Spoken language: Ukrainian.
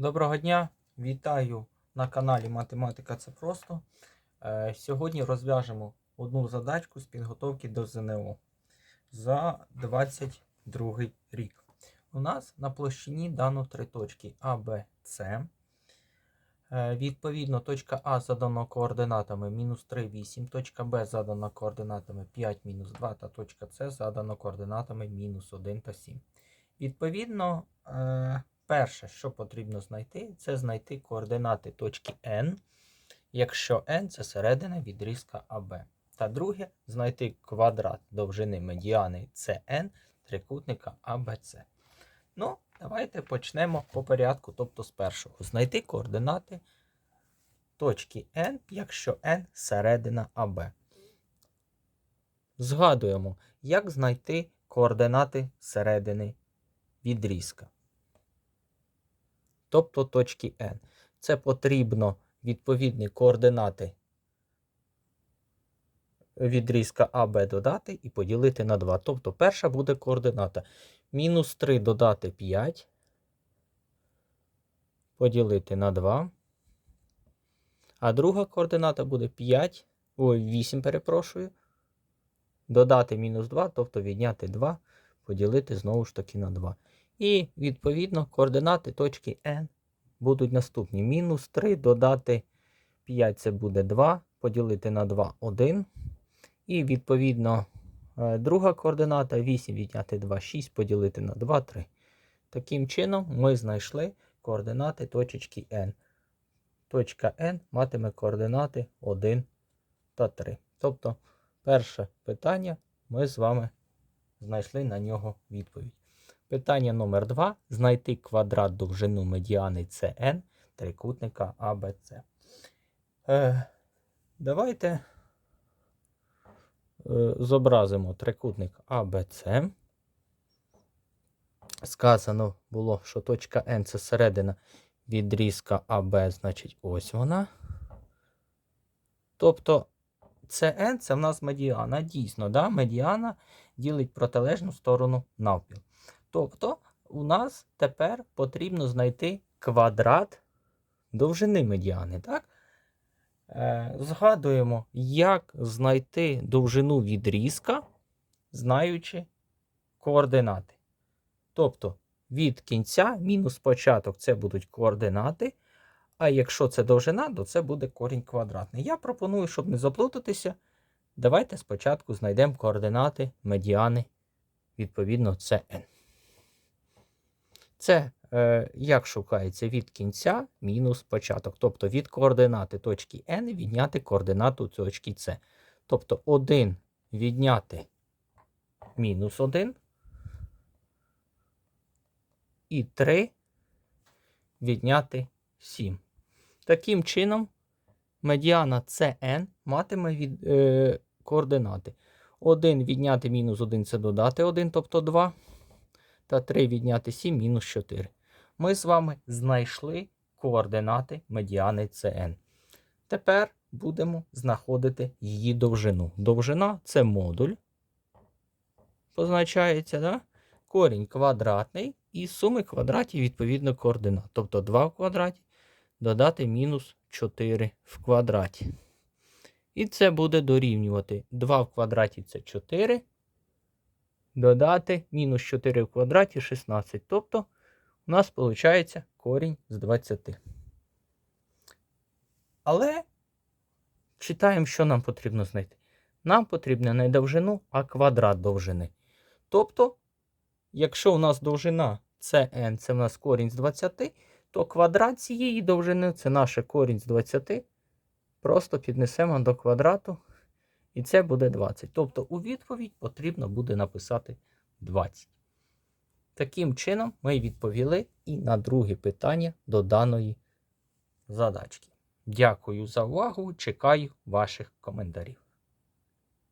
Доброго дня! Вітаю на каналі Математика це просто. Е, Сьогодні розв'яжемо одну задачку з підготовки до ЗНО за 22 рік. У нас на площині дано три точки А, Б, С. Е, Відповідно, точка А задана координатами мінус 3, 8, точка Б задана координатами 5, мінус 2 та точка С задана координатами мінус 1 та 7. Відповідно, е, перше, що потрібно знайти, це знайти координати точки N, якщо N це середина відрізка АБ. Та друге, знайти квадрат довжини медіани CN трикутника ABC. Ну, давайте почнемо по порядку, тобто з першого. Знайти координати точки N, якщо N середина АБ. Згадуємо, як знайти координати середини відрізка. Тобто точки N. Це потрібно відповідні координати відрізка АБ додати і поділити на 2. Тобто перша буде координата. Мінус 3 додати 5. Поділити на 2. А друга координата буде 5. Ой, 8, перепрошую. Додати мінус 2, тобто відняти 2, поділити знову ж таки на 2. І, відповідно, координати точки N будуть наступні. Мінус 3 додати 5 це буде 2, поділити на 2 1. І, відповідно, е, друга координата 8 відняти 2, 6, поділити на 2, 3. Таким чином, ми знайшли координати точки N. Точка N матиме координати 1 та 3. Тобто, перше питання ми з вами знайшли на нього відповідь. Питання номер 2. Знайти квадрат довжину медіани CN трикутника ABC. Е, давайте е, зобразимо трикутник ABC. Сказано було, що точка N це середина відрізка АБ, значить, ось вона. Тобто, CN це в нас медіана. Дійсно, да? медіана ділить протилежну сторону навпіл. Тобто, у нас тепер потрібно знайти квадрат довжини медіани. Так? Е, Згадуємо, як знайти довжину відрізка, знаючи координати. Тобто, від кінця мінус початок це будуть координати. А якщо це довжина, то це буде корінь квадратний. Я пропоную, щоб не заплутатися, давайте спочатку знайдемо координати медіани, відповідно, це n. Це е, як шукається від кінця мінус початок. Тобто від координати точки n відняти координату точки С. Тобто 1 відняти мінус 1 і 3 відняти 7. Таким чином, медіана CN матиме від, е, координати. 1 відняти мінус 1 це додати 1, тобто 2. Та 3 відняти 7 мінус 4. Ми з вами знайшли координати медіани CN. Тепер будемо знаходити її довжину. Довжина це модуль. Позначається, да? корінь квадратний і суми квадратів відповідно координат. Тобто 2 в квадраті додати мінус 4 в квадраті. І це буде дорівнювати 2 в квадраті це 4. Додати мінус 4 в квадраті 16. Тобто у нас виходить корінь з 20. Але читаємо, що нам потрібно знайти. Нам потрібно не довжину, а квадрат довжини. Тобто, якщо у нас довжина CN, це в нас корінь з 20, то квадрат цієї довжини це наше корінь з 20. Просто піднесемо до квадрату, і це буде 20. Тобто у відповідь потрібно буде написати 20. Таким чином, ми відповіли і на друге питання до даної задачки. Дякую за увагу. Чекаю ваших коментарів.